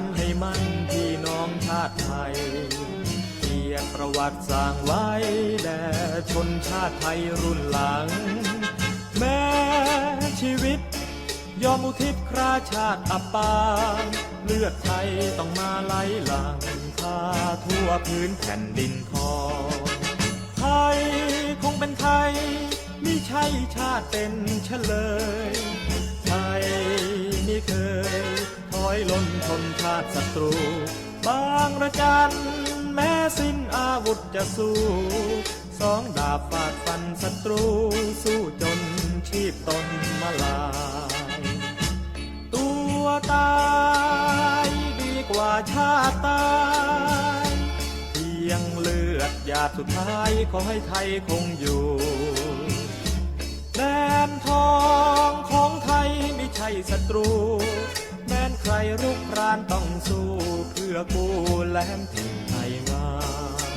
ำให้มันพี่น้องชาติไทย เกียรติประวัติสร้างไว้แด่ชนชาติไทยรุ่นหลัง แม้ชีวิต ยอมอุทิศคราชาติอับปางเลือดไทยต้องมาไหลหลังพาทั่วพื้นแผ่นดินทองไทยคงเป็นไทยมิใช่ชาติเป็นเฉลยไทย อยล้นทนชาติศัตรู บางระจันแม้สิ้นอาวุธจะสู้ สองดาบฟาดฟันศัตรู สู้จนชีพตนมาลาย ตัวตายดีกว่าชาติตายเพียงเลือดหยาดสุดท้ายขอให้ไทยคงอยู่แดนทองของไทยไม่ใช่ศัตรู ใครรุกรานต้องสู้เพื่อกู้แหลมถิ่นไทยงาม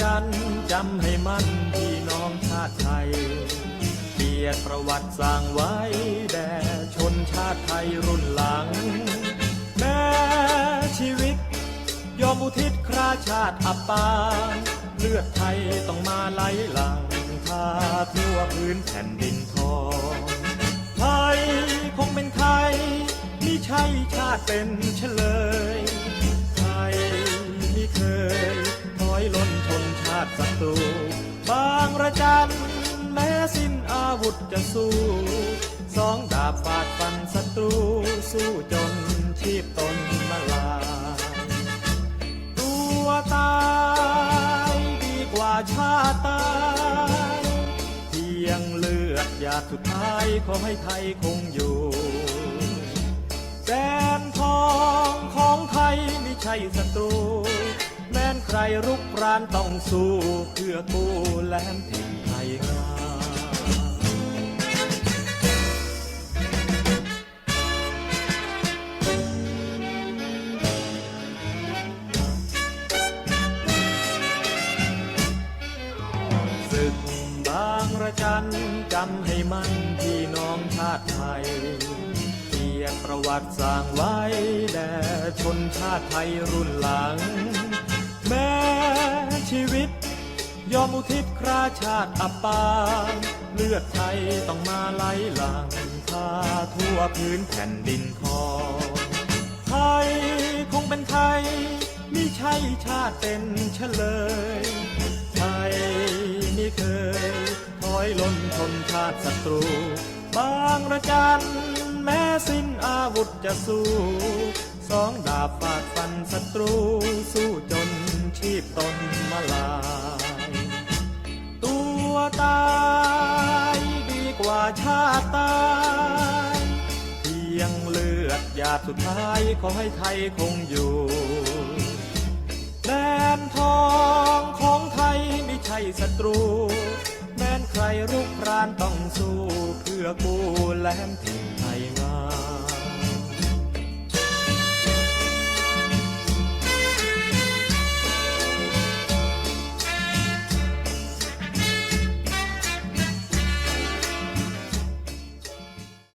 จันจำให้มั่นพี่น้องชาติไทยเกียรติประวัติสร้างไว้แด่ชนชาติไทยรุ่นหลัง แม้ชีวิต ยอมอุทิศคราชาติอับปางเลือดไทยต้องมาไหลหลังพาทั่วพื้นแผ่นดินทองไทยคงเป็นไทยไมิใช่ชาติเป็นเฉลย สิ้นอาวุธจะสู้ สองดาบฟาดฟันศัตรู สู้จนชีพตนมาลาตัวตายดีกว่าชาตายเพียงเลือดหยาดสุดท้ายขอให้ไทยคงอยู่แดนทองของไทยไม่ใช่ศัตรู แม้นใครรุกรานต้องสู้เพื่อกู้แลมถิ่นางระจันจำให้มั่นพี่น้องชาติไทยเกียรติประวัติสร้างไว้แด่ชนชาติไทยรุ่นหลัง แม้ชีวิต ยอมอุทิศคราชาติอับปางเลือดไทยต้องมาไหลหลังพาทั่วพื้นแผ่นดินทองไทยคงเป็นไทยมิใช่ชาติเป็นเฉลยไทยนี่เคย ยล้นทนชาติศัตรู บางระจันแม้สิ้นอาวุธจะสู้ สองดาบฟาดฟันศัตรู สู้จนชีพตนมาลาย ตัวตายดีกว่าชาติตายเพียงเลือดหยาดสุดท้ายขอให้ไทยคงอยู่แดนทองของไทยไม่ใช่ศัตรู รรุกรานต้องสู้เพื่อกู้แหลมถิ่นไทย